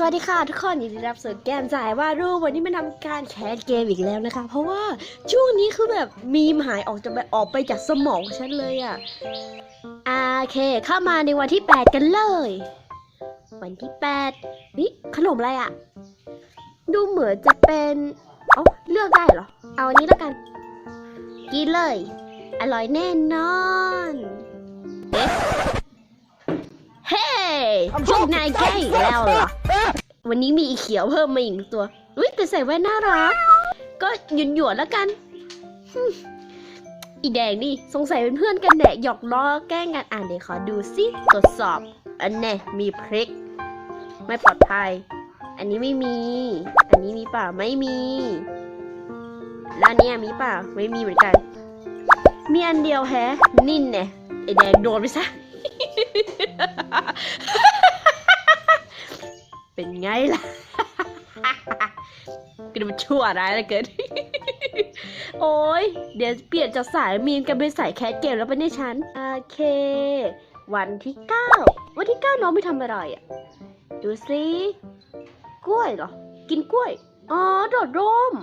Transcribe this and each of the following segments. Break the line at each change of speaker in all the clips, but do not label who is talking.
สวัสดีค่ะทุกคนยินดีรับสู่แกมจ่ายว่ารูปวันนี้มาทำการแคสเกมอีกแล้วนะคะ เพราะว่าช่วงนี้คือแบบมีมหายออกจะไปออกไปจากสมองฉันเลยอะ่ะโอเค เข้ามาในวันที่ 8 กันเลย วันที่ 8 นี่ขนมอะไรอะ่ะ ดูเหมือนจะเป็นเอาเลือกได้เหรอ เอาอันนี้แล้วกัน กินเลย อร่อยแน่นอนเอ๊ะ เฮ้พวกนายแกล้งอีกแล้วเหรอ วันนี้มีอีเขียวเพิ่มมาอีกหนึ่งตัวอุ้ยแต่ใส่แว่นน่ารัก ก็หยุนหยวนๆแล้วกันฮึ่มอีแดงนี่สงสัยเป็นเพื่อนกันแหละหยอกล้อแกล้งกันอ่านเดี๋ยวขอดูสิตรวจสอบ อันแน่มีพริก ไม่ปลอดภัย อันนี้ไม่มี อันนี้มีเปล่าไม่มี แล้วอันเนี่ยมีเปล่าไม่มีเหมือนกัน มีอันเดียวแฮะ นิ่นเนี่ยไอแดงโดนไปซะ เป็นไงล่ะกระดูชั่วร้ายเหลือเกิน โอ้ย เดี๋ยวเปลี่ยนจากสายมีนกันเป็นสายแคสเกมแล้วปะเนี่ยฉัน โอเค วันที่เก้า วันที่เก้าน้องไม่ทำอะไรอะ ดูสิกล้วยเหรอ กินกล้วย อ๋อ โดดร่ม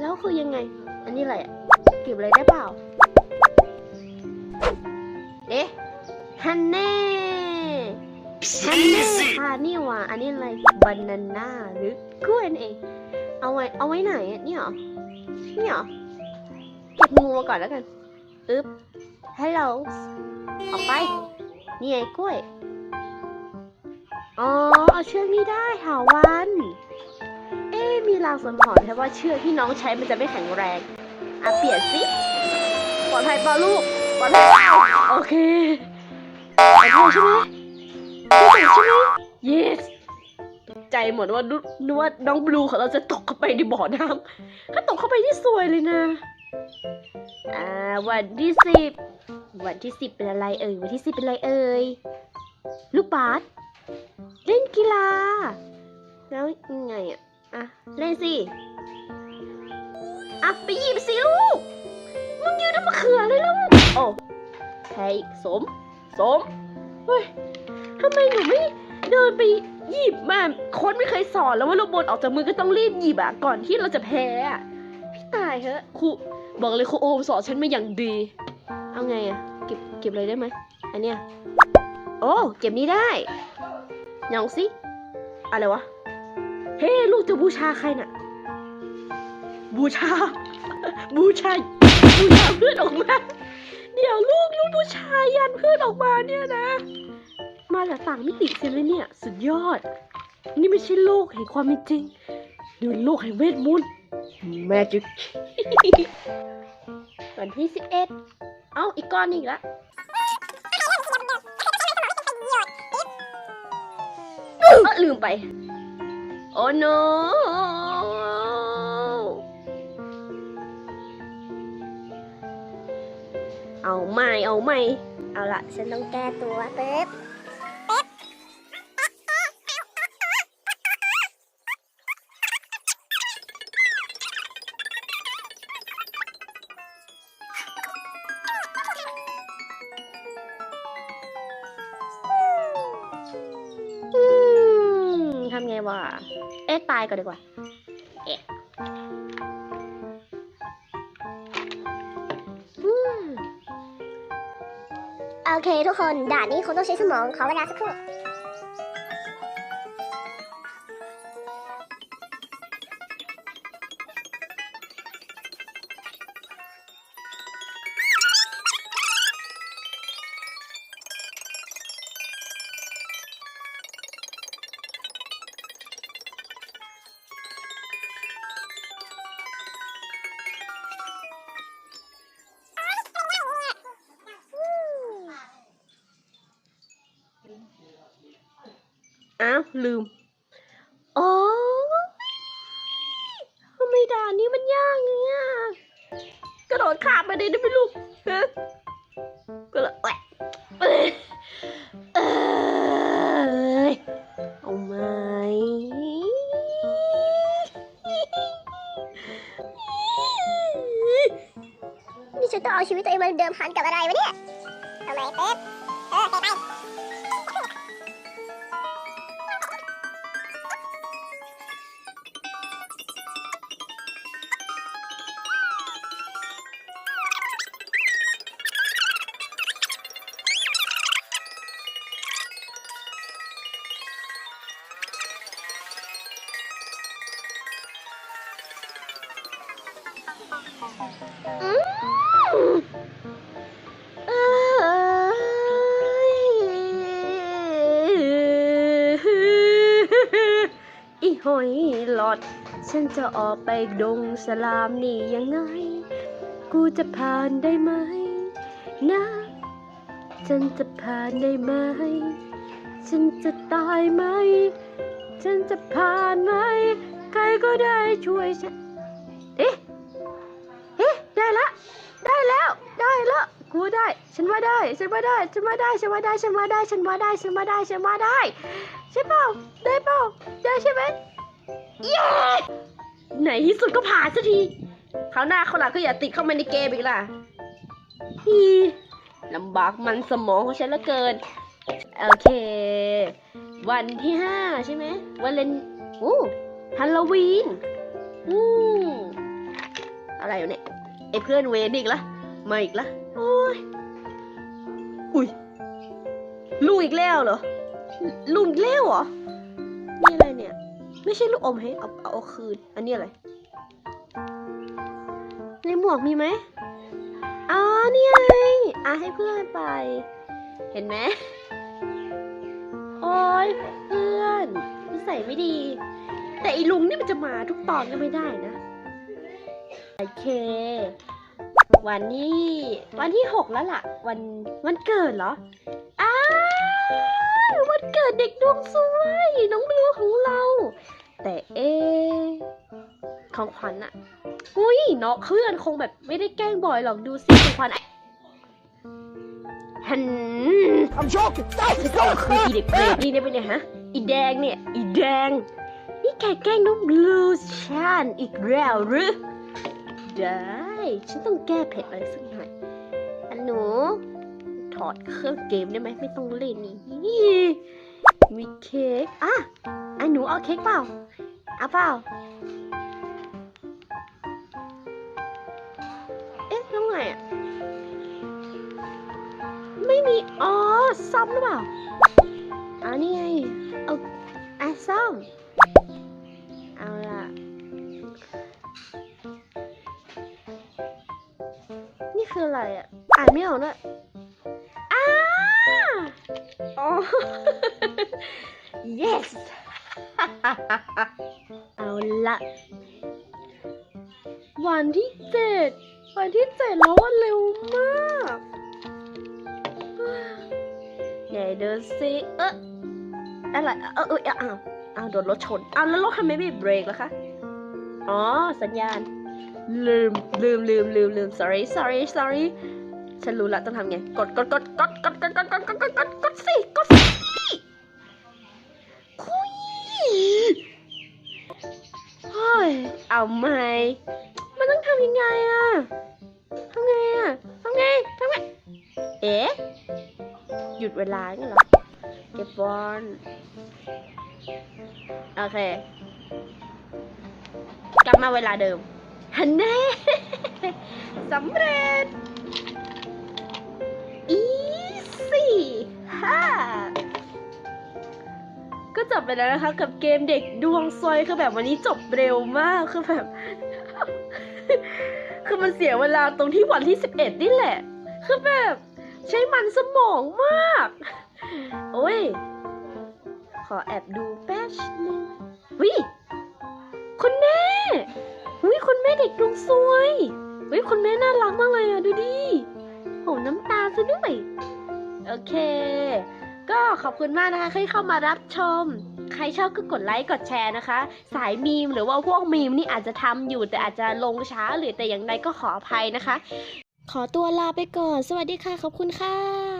แล้วคือยังไง อันนี้อะไรอะ เก็บอะไรได้เปล่า เอ๊ะ ฮันเน่ฮันเน่ค่ะนี่หว่า อันนี้อะไรบานาน่าหรือกล้วยนั่นเอง เอาไว้เอาไว้ไหนอะนี่เหรอนี่เหรอเก็บงูมาก่อนแล้วกันอึ๊บฮัลโหลออกไป นี่ไงกล้วย อ๋อ เอาเชือกนี้ได้หาวัน เอ๊ะมีรางสังหรณ์แค่ว่าเชือกที่น้องใช้มันจะไม่แข็งแรง อะเปลี่ยนสิปลอดภัยเปล่าลูกปลอดภัยเปล่าโอเค ปลอดภัยใช่ไหมไม่ตกใช่ไหม yes ตกใจหมดว่านึกว่าน้องบลูของเราจะตกเข้าไปในบ่อน้ำถ้าตกเข้าไปนี่ซวยเลยนะ อ่า วันที่สิบ วันที่สิบเป็นอะไรเอ่ย วันที่สิบเป็นอะไรเอ่ย ลูกบาสเล่นกีฬา แล้วยังไงอะ อะ เล่นสิ อะ ไปหยิบสิลูก มึงยืนน้ำมะเขือเลยแล้วโอ้แพ้อีกสม สม เฮ้ยทำไมหนูไม่เดินไปหยิบมาโค้ดไม่เคยสอนแล้วว่าลูกบอลออกจากมือก็ต้องรีบหยิบอะก่อนที่เราจะแพ้อะพี่ตายเถอะครูบอกเลยครูโอมสอนฉันมาอย่างดี เอาไงอะเก็บเก็บอะไรได้ไหมอันเนี้ยโอ้เก็บนี้ได้ลองสิอะไรวะ เฮ้ลูกจะบูชาใครน่ะ บูชา บูชาบูชาเพื่อนออกมา เดี๋ยวลูกลูกบูชายันเพื่อนออกมาเนี่ยนะ มาจากต่างมิติใช่ไหมเนี่ย สุดยอด นี่ไม่ใช่โลกแห่งความเป็นจริงนี่มันโลกแห่งเวทมนต์ Magic วันที่สิบเอ็ดเอ้าอีกก้อนหนึงอีกแล้วเออลืมไป โอ้ no เอาใหม่เอาใหม่ เอาละฉันต้องแก้ตัวเป๊บทำไงวะ เอ๊ะตายก่อนดีกว่า
โอเคทุกคนด่านนี้คงต้องใช้สมองขอเวลาสักครู่
อ้าวลืม อ๋อทำไมด่านนี้มันยากเงี้ยกระโดดข้ามไปได้ไหมลูกฮะก็เลยเอ้ยเอ้ยเอาไหม
นี่ฉันต้องเอาชีวิตตัวเองมาเดิมพันกับอะไรวะเนี่ยทำไมเป๊ปเออไปไป
หอยหลอด ฉันจะออกไปดงสลามนี่ยังไง กูจะผ่านได้ไหม นะ ฉันจะผ่านได้ไหม ฉันจะตายไหม ฉันจะผ่านไหม ใครก็ได้ช่วยฉัน เอ๊ะ เอ๊ะ ได้ละ ได้แล้ว ได้แล้วกูได้ ฉันว่าได้ ฉันว่าได้ ฉันว่าได้ ฉันว่าได้ ฉันว่าได้ ฉันว่าได้ ฉันว่าได้ ฉันว่าได้ ใช่เปล่า ได้เปล่า ได้ใช่ไหม เย้ไหนที่สุดก็ผ่านสักทีคราวหน้าเขาหลังก็อย่าติดเข้ามาในเกมอีกล่ะฮีลำบากมันสมองของฉันเหลือเกิน โอเค วันที่ห้าใช่ไหมวันเลนอู้ฮัลโลวีนอู้อะไรอยู่เนี่ยไอเพื่อนเวนอีกละมาอีกละโอ้ยอุ้ยลูกอีกแล้วเหรอลูกอีกแล้วเหรอนี่อะไรเนี่ย ไม่ใช่ลูกอมให้เอาเอาเอาคืน อันนี้อะไร ในหมวกมีไหมอ๋อนี่ไงอะให้เพื่อนไป เห็นไหมโอ้ยเพื่อนนิสัยไม่ดี แต่อีลุงนี่มันจะมาทุกตอนก็ไม่ได้นะโอเค วันนี้ วันที่หกแล้วล่ะ วันวันเกิดเหรออ้า เกิดเด็กดวงสวยน้องบิวของเรา แต่เอะของขวัญอะอุ้ยเนาะเพื่อนคงแบบไม่ได้แกล้งบ่อยหรอกดูสิของขวัญอะหัน
I'm joking. Stop.
ก็คืออีเด็กเปรตนี่เนี่ยเป็นไงฮะ อีแดงเนี่ย อีแดง นี่แกแกล้งน้องบลูชันอีกแล้วหรือ ได้ ฉันต้องแก้เผ็ดอะไรสักหน่อยอันหนูถ อดเครื่องเกมได้ไหมไม่ต้องเล่นนี่มีเค้กอะอันหนูเอาเค้กเปล่าเอาเปล่าเอ๊ะแล้วไงอะไม่มีอ๋อซ่อมหรือเปล่าอ๋อนี่ไงเอาอะซ่อมเอาละนี่คืออะไรอะอ่านไม่ออกด้วย yes เอาละวันที่เจ็ดวันที่เจ็ดแล้ววันเร็วมากไหนเดินซิเอออะไรเออเอออ้าวอ้าวโดนรถชนอ้าวแล้วรถทำไมไม่เบรกล่ะคะ อ๋อ สัญญาณ ลืมลืมลืมลืมลืม sorry sorry sorry ฉันรู้ละต้องทำไง กดกดกดกดาไหมมันต้องทำยังไงอะทำไงอะทำไงทำไง เอ๊ะ หยุดเวลาเงี้ยเหรอ เก็บบอล โอเค กลับมาเวลาเดิม ฮันแน่สำเร็จ อีสี่ฮ่า ก็จบไปแล้วนะคะ กับเกมเด็กดวงซวยคือแบบวันนี้จบเร็วมากคือแบบ คือมันเสียเวลาตรงที่วันที่สิบเอ็ดนี่แหละ คือแบบ ใช้มันสมองมาก โอ้ย ขอแอบดูแป๊บนึงวิคุณแม่วิคุณแม่เด็กดวงสวยวิคุณแม่น่ารักมากเลยอะดูดิโหน้ำตาซะด้วย โอเค ก็ขอบคุณมากนะคะที่เข้ามารับชม ใครชอบก็กดไลค์กดแชร์นะคะ สายมีมหรือว่าพวกมีมนี่อาจจะทำอยู่แต่อาจจะลงช้าหรือแต่อย่างใดก็ขออภัยนะคะ ขอตัวลาไปก่อน สวัสดีค่ะ ขอบคุณค่ะ